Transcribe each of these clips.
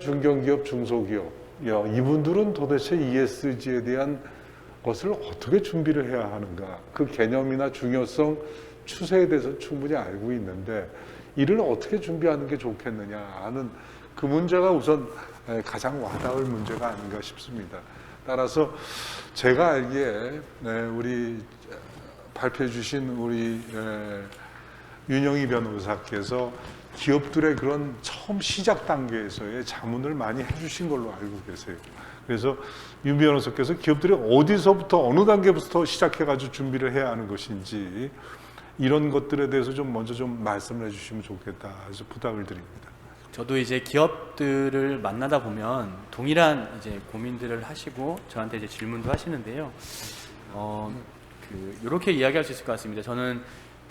중견기업, 중소기업, 야, 이분들은 도대체 ESG에 대한 것을 어떻게 준비를 해야 하는가? 그 개념이나 중요성, 추세에 대해서 충분히 알고 있는데 이를 어떻게 준비하는 게 좋겠느냐 하는 그 문제가 우선 에, 가장 와닿을 문제가 아닌가 싶습니다. 따라서 제가 알기에 네, 우리 발표해 주신 우리 에, 윤영희 변호사께서 기업들의 그런 처음 시작 단계에서의 자문을 많이 해주신 걸로 알고 계세요. 그래서 윤 변호사께서 기업들이 어디서부터 어느 단계부터 시작해가지고 준비를 해야 하는 것인지 이런 것들에 대해서 좀 먼저 좀 말씀을 해주시면 좋겠다. 그래서 부탁을 드립니다. 저도 이제 기업들을 만나다 보면 동일한 이제 고민들을 하시고 저한테 이제 질문도 하시는데요. 어, 그 이렇게 이야기할 수 있을 것 같습니다. 저는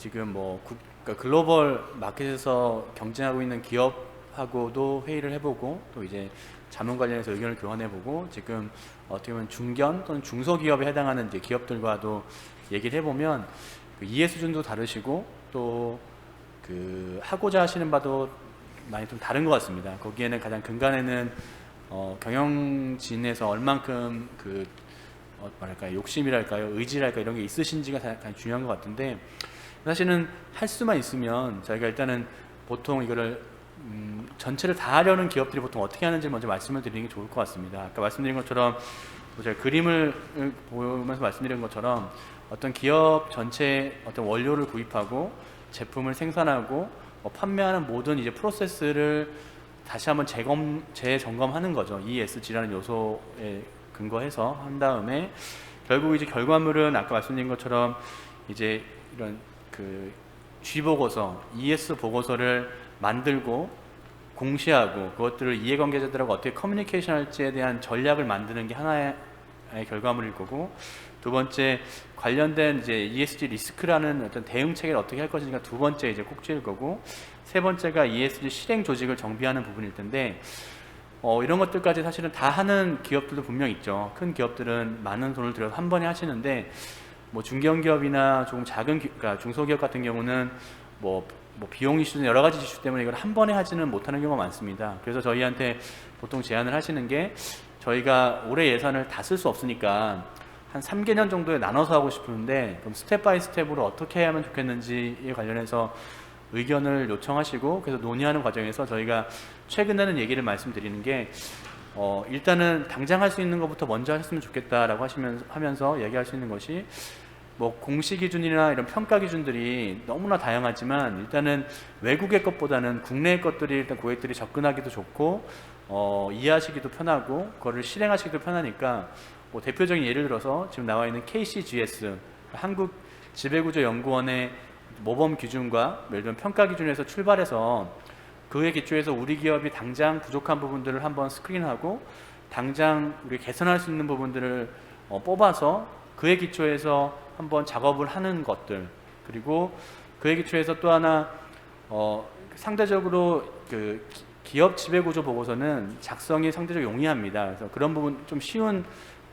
지금 뭐 국, 그러니까 글로벌 마켓에서 경쟁하고 있는 기업하고도 회의를 해보고 또 이제 자문 관련해서 의견을 교환해보고 지금 어떻게 보면 중견 또는 중소기업에 해당하는 이제 기업들과도 얘기를 해보면 그 이해 수준도 다르시고 또 그 하고자 하시는 바도 많이 좀 다른 것 같습니다. 거기에는 가장 근간에는 어, 경영진에서 얼만큼 그 어, 뭐랄까요? 욕심이랄까요? 의지랄까 이런 게 있으신지가 가- 가장 중요한 것 같은데 사실은 할 수만 있으면 저희가 일단은 보통 이거를 음, 전체를 다 하려는 기업들이 보통 어떻게 하는지 먼저 말씀을 드리는 게 좋을 것 같습니다. 아까 말씀드린 것처럼 뭐 제가 그림을 보면서 말씀드린 것처럼 어떤 기업 전체 어떤 원료를 구입하고 제품을 생산하고 뭐 판매하는 모든 이제 프로세스를 다시 한번 재검 재점검하는 거죠. ESG라는 요소에 근거해서 한 다음에 결국 이제 결과물은 아까 말씀드린 것처럼 이제 이런 그 G 보고서, ES 보고서를 만들고 공시하고 그것들을 이해관계자들하고 어떻게 커뮤니케이션 할지에 대한 전략을 만드는 게 하나의 결과물일 거고 두 번째 관련된 이제 ESG 리스크라는 어떤 대응 체계를 어떻게 할 것인가 두 번째 이제 꼭지일 거고 세 번째가 ESG 실행 조직을 정비하는 부분일 텐데 어, 이런 것들까지 사실은 다 하는 기업들도 분명 있죠. 큰 기업들은 많은 돈을 들여서 한 번에 하시는데 뭐 중견기업이나 조금 작은 기, 그러니까 중소기업 같은 경우는 뭐, 뭐 비용 이슈든 여러 가지 이슈 때문에 이걸 한 번에 하지는 못하는 경우가 많습니다. 그래서 저희한테 보통 제안을 하시는 게 저희가 올해 예산을 다 쓸 수 없으니까 한 3개년 정도에 나눠서 하고 싶은데 그럼 스텝 바이 스텝으로 어떻게 하면 좋겠는지에 관련해서 의견을 요청하시고 그래서 논의하는 과정에서 저희가 최근에는 얘기를 말씀드리는 게 어, 일단은 당장 할 수 있는 것부터 먼저 하셨으면 좋겠다라고 하시면서 하면서 얘기할 수 있는 것이 뭐 공시 기준이나 이런 평가 기준들이 너무나 다양하지만 일단은 외국의 것보다는 국내의 것들이 일단 고객들이 접근하기도 좋고 어, 이해하시기도 편하고 그거를 실행하시기도 편하니까 뭐 대표적인 예를 들어서 지금 나와 있는 KCGS 한국 지배구조연구원의 모범 기준과 예를 들면 평가 기준에서 출발해서 그에 기초해서 우리 기업이 당장 부족한 부분들을 한번 스크린하고 당장 우리 개선할 수 있는 부분들을 어, 뽑아서 그에 기초해서 한번 작업을 하는 것들 그리고 그에 기초해서 또 하나 어, 상대적으로 그 기- 기업 지배구조 보고서는 작성이 상대적으로 용이합니다. 그래서 그런 부분 좀 쉬운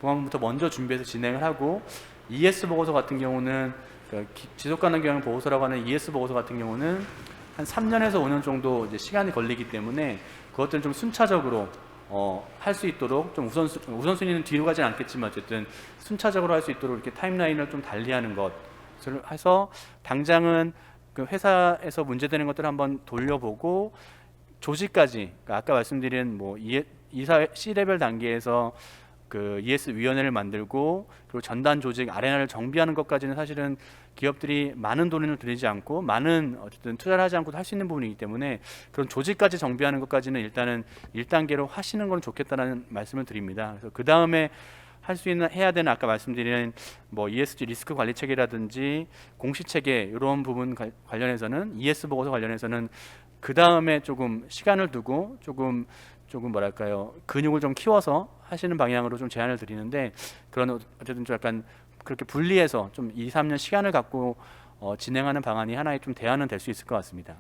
부분부터 먼저 준비해서 진행을 하고 ES 보고서 같은 경우는 그 기- 지속가능 경영 보고서라고 하는 ES 보고서 같은 경우는 한 3년에서 5년 정도 시간이 걸리기 때문에 그것들을 좀 순차적으로 어, 할 수 있도록 좀 우선순, 우선순위는 뒤로 가진 않겠지만 어쨌든 순차적으로 할 수 있도록 이렇게 타임라인을 좀 달리하는 것을 해서 당장은 그 회사에서 문제되는 것들을 한번 돌려보고 조직까지 그러니까 아까 말씀드린 뭐 이- 이사 C 레벨 단계에서 그 ES 위원회를 만들고 그리고 전단 조직 아레나를 정비하는 것까지는 사실은 기업들이 많은 돈을 들이지 않고 많은 어쨌든 투자를 하지 않고도 할 수 있는 부분이기 때문에 그런 조직까지 정비하는 것까지는 일단은 1단계로 하시는 건 좋겠다라는 말씀을 드립니다. 그래서 그 다음에 할 수 있는 해야 되는 아까 말씀드린 뭐 ESG 리스크 관리 체계라든지 공시 체계 이런 부분 가- 관련해서는 ES 보고서 관련해서는 그 다음에 조금 시간을 두고 조금 조금 뭐랄까요 근육을 좀 키워서 하시는 방향으로 좀 제안을 드리는데 그런 어- 어쨌든 좀 약간 그렇게 분리해서 좀 2, 3년 시간을 갖고 어, 진행하는 방안이 하나의 좀 대안은 될 수 있을 것 같습니다.